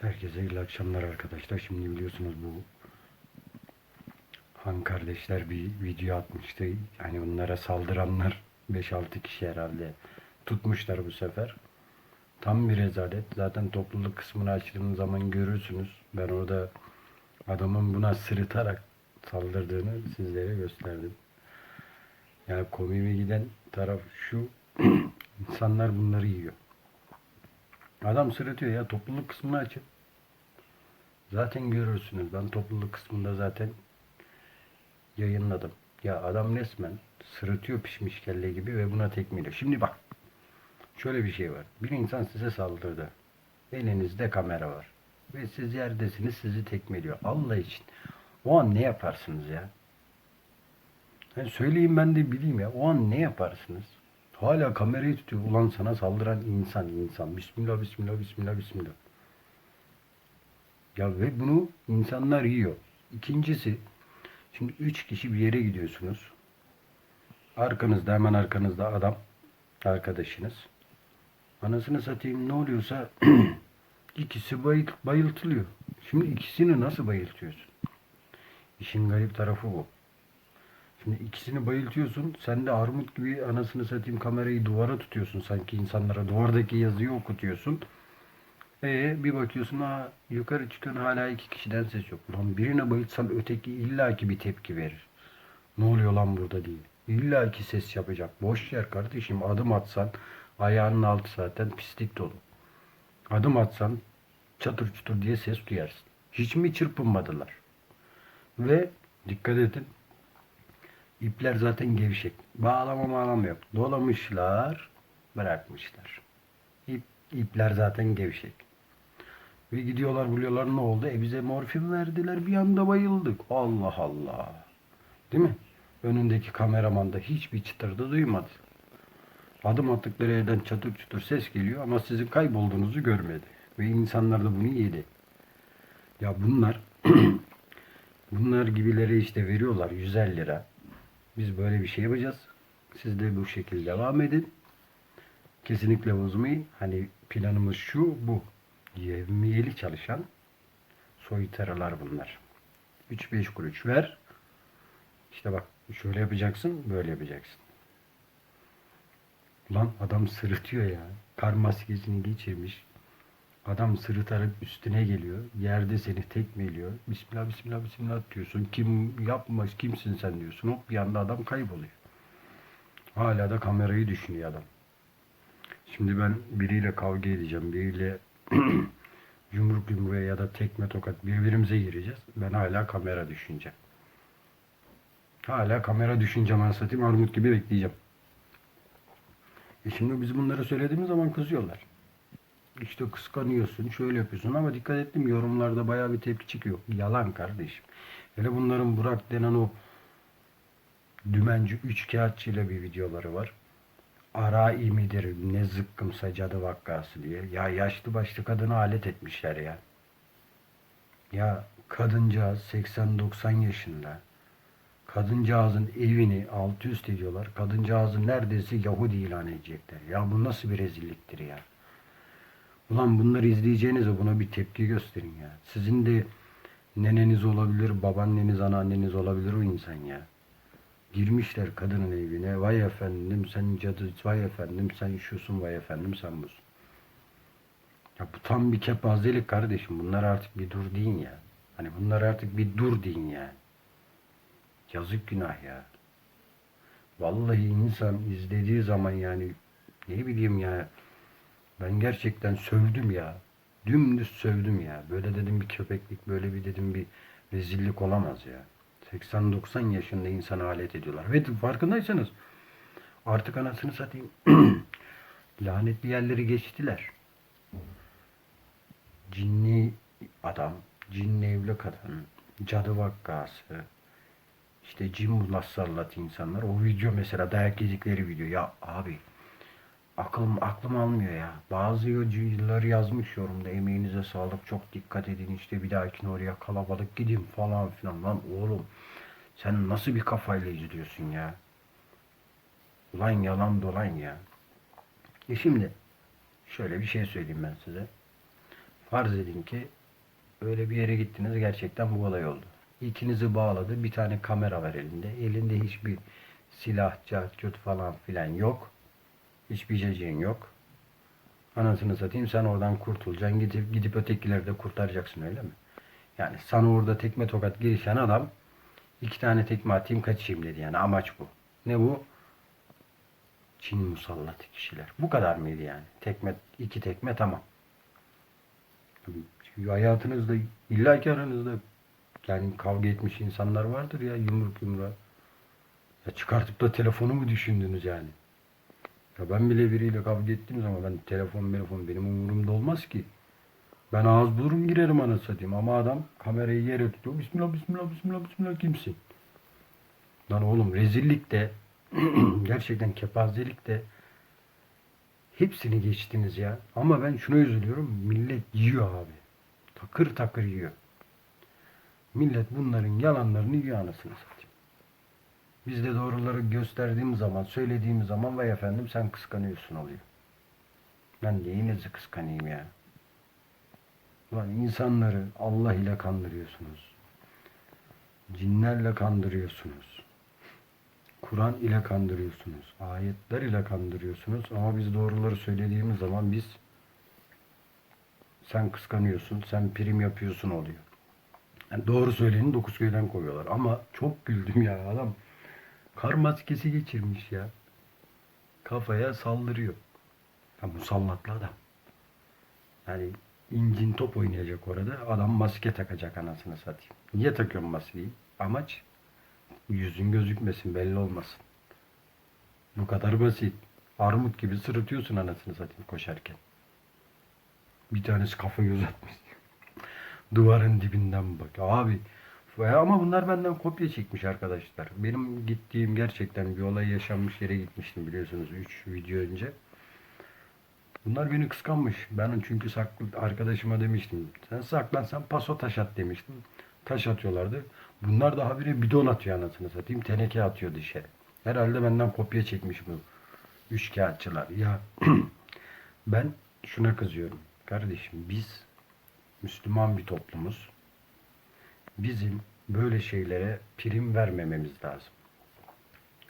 Herkese iyi akşamlar arkadaşlar. Şimdi biliyorsunuz bu Han kardeşler bir video atmıştı. Yani bunlara saldıranlar 5-6 kişi herhalde tutmuşlar bu sefer. Tam bir rezalet. Zaten topluluk kısmını açtığınız zaman görürsünüz. Ben orada adamın buna sırıtarak saldırdığını sizlere gösterdim. Yani komiğime giden taraf şu. insanlar bunları yiyor. Adam sırıtıyor ya topluluk kısmını açın. Zaten görürsünüz. Ben topluluk kısmında zaten yayınladım. Ya adam resmen sırıtıyor pişmiş kelle gibi ve buna tekmeliyor. Şimdi bak. Şöyle bir şey var. Bir insan size saldırdı. Elinizde kamera var. Ve siz yerdesiniz sizi tekmeliyor. Allah için. O an ne yaparsınız ya? Yani söyleyeyim ben de bileyim ya. O an ne yaparsınız? Hala kamerayı tutuyor. Ulan sana saldıran insan insan. Bismillah bismillah bismillah bismillah. Ya ve bunu insanlar yiyor. İkincisi şimdi üç kişi bir yere gidiyorsunuz. Arkanızda hemen arkanızda adam arkadaşınız. Anasını satayım ne oluyorsa ikisi bayılt, bayıltılıyor. Şimdi ikisini nasıl bayıltıyorsun? İşin garip tarafı bu. Şimdi ikisini bayıltıyorsun. Sen de armut gibi anasını satayım kamerayı duvara tutuyorsun. Sanki insanlara duvardaki yazıyı okutuyorsun. E bir bakıyorsun ha yukarı çıkıyorsun hala iki kişiden ses yok. Lan birine bayıltsam öteki illaki bir tepki verir. Ne oluyor lan burada diye. İlla ki ses yapacak. Boş yer kardeşim. Adım atsan ayağının altı zaten pislik dolu. Adım atsan çatır çutur diye ses duyarsın. Hiç mi çırpınmadılar? Ve dikkat edin İpler zaten gevşek. Bağlama bağlama yok. Dolamışlar, bırakmışlar. İp, ipler zaten gevşek. Ve gidiyorlar buluyorlar ne oldu? E bize morfin verdiler bir anda bayıldık. Allah Allah. Değil mi? Önündeki kameraman da hiçbir çıtırdı duymadı. Adım attıkları yerden çatır çutur ses geliyor ama sizin kaybolduğunuzu görmedi. Ve insanlar da bunu yedi. Ya bunlar bunlar gibileri işte veriyorlar 150 lira. Biz böyle bir şey yapacağız. Siz de bu şekilde devam edin. Kesinlikle bozmayın. Hani planımız şu bu. Yevmiyeli çalışan soytaralar bunlar. 3-5 kuruş ver. İşte bak şöyle yapacaksın, böyle yapacaksın. Lan adam sırıtıyor ya. Kar maskesini geçirmiş. Adam sırıtarak üstüne geliyor. Yerde seni tekmeliyor. Bismillah bismillah bismillah diyorsun. Kim yapmaz kimsin sen diyorsun. Hop bir anda adam kayboluyor. Hala da kamerayı düşünüyor adam. Şimdi ben biriyle kavga edeceğim. Biriyle yumruk yumruğa ya da tekme tokat birbirimize gireceğiz. Ben hala kamera düşüneceğim. Hala kamera düşüneceğim anasatayım. Armut gibi bekleyeceğim. E şimdi biz bunları söylediğimiz zaman kızıyorlar. İşte kıskanıyorsun, şöyle yapıyorsun ama dikkat ettim yorumlarda bayağı bir tepki çıkıyor. Yalan kardeşim. Hele bunların Burak denen o dümenci üç kağıtçıyla bir videoları var. Arai midir ne zıkkımsa cadı vakkası diye. Ya yaşlı başlı kadını alet etmişler ya. Ya kadıncağız 80-90 yaşında. Kadıncağızın evini alt üst ediyorlar. Kadıncağızı neredeyse Yahudi ilan edecekler. Ya bu nasıl bir rezilliktir ya. Ulan bunları izleyeceğinize buna bir tepki gösterin ya. Sizin de neneniz olabilir, babaanneniz, anneanneniz olabilir o insan ya. Girmişler kadının evine. Vay efendim sen cadı, vay efendim sen şusun, vay efendim sen busun. Ya bu tam bir kepazelik kardeşim. Bunlar artık bir dur deyin ya. Hani bunlar artık bir dur deyin ya. Yazık günah ya. Vallahi insan izlediği zaman yani ne bileyim ya ben gerçekten sövdüm ya. Dümdüz sövdüm ya. Böyle dedim bir köpeklik, böyle bir dedim bir rezillik olamaz ya. 80-90 yaşında insanı alet ediyorlar. Ve farkındaysanız artık anasını satayım lanetli yerleri geçtiler. Cinli adam, cinli evli kadın, cadı vakkası, işte cin musallat insanlar. O video mesela dayak yedikleri video. Ya abi aklım aklım almıyor ya. Bazı yolcular yazmış yorumda emeğinize sağlık çok dikkat edin işte bir dahakine oraya kalabalık gidin falan filan lan oğlum sen nasıl bir kafayla izliyorsun ya? Ulan yalan dolan ya. E şimdi şöyle bir şey söyleyeyim ben size. Farz edin ki öyle bir yere gittiniz gerçekten bu olay oldu. İkinizi bağladı. Bir tane kamera var elinde. Elinde hiçbir silah, cahçut falan filan yok. Hiçbir cacığın yok. Anasını satayım sen oradan kurtulacaksın. Gidip, gidip ötekileri de kurtaracaksın öyle mi? Yani sana orada tekme tokat girişen adam iki tane tekme atayım kaçayım dedi. Yani amaç bu. Ne bu? Çin musallat kişiler. Bu kadar mıydı yani? Tekme, iki tekme tamam. Tabii hayatınızda illa ki aranızda yani kavga etmiş insanlar vardır ya yumruk yumruğa. Ya çıkartıp da telefonu mu düşündünüz yani? Ya ben bile biriyle kavga ettiğim zaman ben telefon telefon benim umurumda olmaz ki. Ben ağız bulurum girerim anasını satayım ama adam kamerayı yere tutuyor. Bismillah bismillah bismillah bismillah kimsin? Lan oğlum rezillik de gerçekten kepazelik de hepsini geçtiniz ya. Ama ben şuna üzülüyorum. Millet yiyor abi. Takır takır yiyor. Millet bunların yalanlarını yiyor anasını satayım. Biz de doğruları gösterdiğim zaman, söylediğim zaman vay efendim sen kıskanıyorsun oluyor. Ben neyinizi kıskanayım ya? Ulan insanları Allah ile kandırıyorsunuz. Cinlerle kandırıyorsunuz. Kur'an ile kandırıyorsunuz. Ayetler ile kandırıyorsunuz. Ama biz doğruları söylediğimiz zaman biz sen kıskanıyorsun, sen prim yapıyorsun oluyor. Yani doğru söyleyeni dokuz köyden koyuyorlar. Ama çok güldüm ya adam. Kar maskesi geçirmiş ya. Kafaya saldırıyor. Ya musallatlı adam. Yani incin top oynayacak orada. Adam maske takacak anasını satayım. Niye takıyorsun maskeyi? Amaç yüzün gözükmesin, belli olmasın. Bu kadar basit. Armut gibi sırıtıyorsun anasını satayım koşarken. Bir tanesi kafayı uzatmış. Duvarın dibinden bak. Abi ama bunlar benden kopya çekmiş arkadaşlar. Benim gittiğim gerçekten bir olay yaşanmış yere gitmiştim biliyorsunuz 3 video önce. Bunlar beni kıskanmış. Ben çünkü saklı arkadaşıma demiştim. Sen saklan sen paso taş at demiştim. Taş atıyorlardı. Bunlar da habire bidon atıyor anasını satayım. Teneke atıyor dışarı. Herhalde benden kopya çekmiş bu üçkağıtçılar. Ya ben şuna kızıyorum. Kardeşim biz Müslüman bir toplumuz. Bizim böyle şeylere prim vermememiz lazım.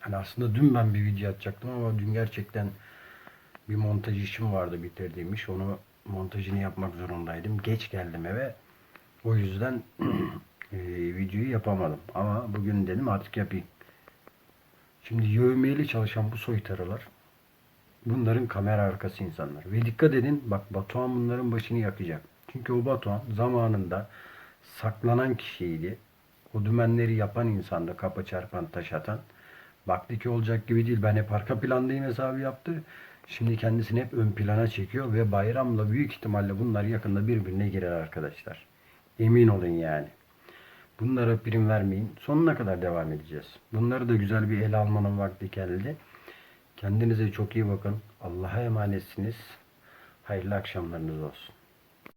Hani aslında dün ben bir video atacaktım ama dün gerçekten bir montaj işim vardı bitirdiğim iş. Onu montajını yapmak zorundaydım. Geç geldim eve. O yüzden e, videoyu yapamadım. Ama bugün dedim artık yapayım. Şimdi yövmeyeli çalışan bu soytarılar bunların kamera arkası insanlar. Ve dikkat edin bak Batuhan bunların başını yakacak. Çünkü o Batuhan zamanında saklanan kişiydi. O dümenleri yapan insandı. Kapı çarpan, taş atan. Baktı ki olacak gibi değil. Ben hep arka plandayım hesabı yaptı. Şimdi kendisini hep ön plana çekiyor ve bayramla büyük ihtimalle bunlar yakında birbirine girer arkadaşlar. Emin olun yani. Bunlara prim vermeyin. Sonuna kadar devam edeceğiz. Bunları da güzel bir ele almanın vakti geldi. Kendinize çok iyi bakın. Allah'a emanetsiniz. Hayırlı akşamlarınız olsun.